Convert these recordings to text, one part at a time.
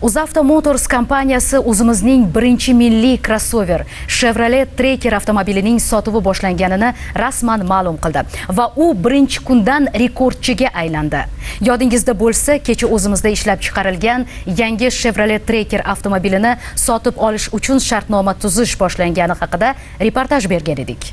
UzAuto Motors kompaniyasi o'zimizning birinchi milliy crossover Chevrolet Tracker avtomobilining sotuvi boshlanganini rasman ma'lum qildi va u birinchi kundan rekordchiga aylandi. Yodingizda bo'lsa, kecha o'zimizda ishlab chiqarilgan yangi Chevrolet Tracker avtomobilini sotib olish uchun shartnoma tuzish boshlangani haqida reportaj bergan edik.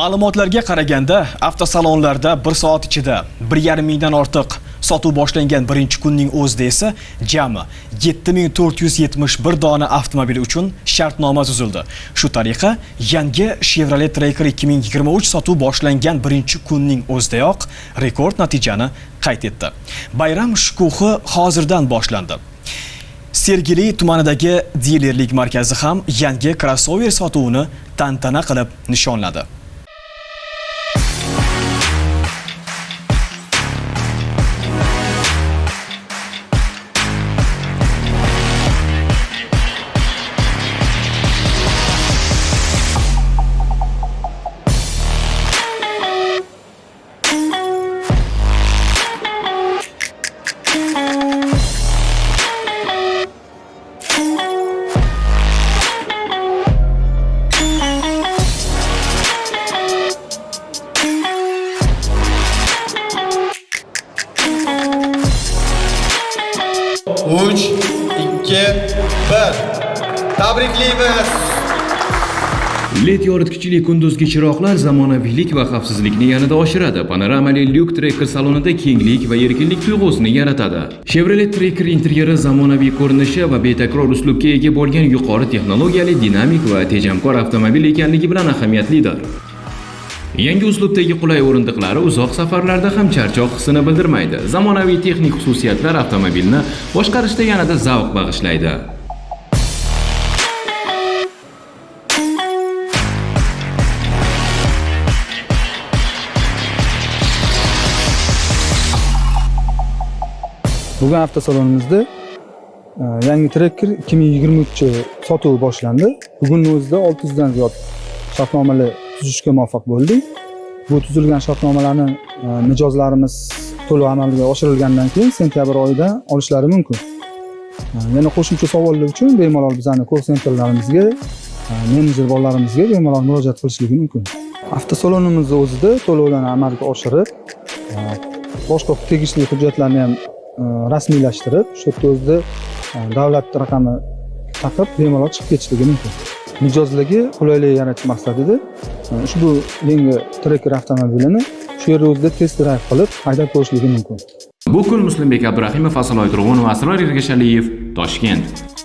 Ma'lumotlarga qaraganda avtosalonlarda 1 soat ichida 1,5 mingdan ortiq sotuv boshlangan birinchi kunning o'zida esa jami 7471 dona avtomobil uchun shartnoma tuzildi. Shu tariqa yangi Chevrolet Tracker 2023 sotuv boshlangan birinchi kunning o'zidayoq rekord natijani qayd etdi. Bayram shukuhi hozirdan boshlandi. Sergeli tumanidagi dilerlik markazi ham yangi crossover sotuvini tantana qilib nishonladi. Uch ikki bir. Tabriklaymiz. Led yoritgichli kunduzgi chiroqlar zamonaviylik va xavfsizlikni yanada oshiradi. Panoramali lyuk trekker salonida kenglik va erkinlik tuyg'usini yaratadi. Chevrolet trekker interyeri zamonaviy ko'rinishi va betakror uslubga ega bo'lgan yuqori texnologiyali dinamik va tejamkor avtomobil ekanligi bilan ahamiyatlidir. Yangi uslubdagi qulay o'rindiqlari uzoq safarlarda ham charchoq hissini bildirmaydi. Zamonaviy texnik xususiyatlar avtomobilni boshqarishda yanada zavq bag'ishlaydi. Bugun avtosalonimizda e, yangi Tracker 2023 sotuvi boshlandi. Bugunning o'zida 600 dan ziyod shartnomalar tuzishga muvaffaq bo'ldik. Bu tuzilgan shartnomalarni e, mijozlarimiz to'liq amalga oshirilgandan keyin sentyabr oyida olishlari mumkin. E, Yana qo'shimcha savollar uchun bemalol bizani call senterlarimizga, e, menejer bolalarimizga bemalol murojaat qilishligi mumkin. Avtosalonimizni o'zida to'lovlarni amalga oshirib, e, boshqa tegishli hujjatlarni ham e, rasmiylashtirib shu yerda o'zida e, davlat raqami taqib bemalol chiqib ketishligi mumkin mijozlarga qulaylik yaratish maqsadida e, ushbu yangi trekker avtomobilini shu yerda o'zida test drive qilib haydab ko'rishligi mumkin Bu kun Muslimbek Abdurahimov, Asaloy Turg'unov, Asror Ergashaliyev, Toshkent.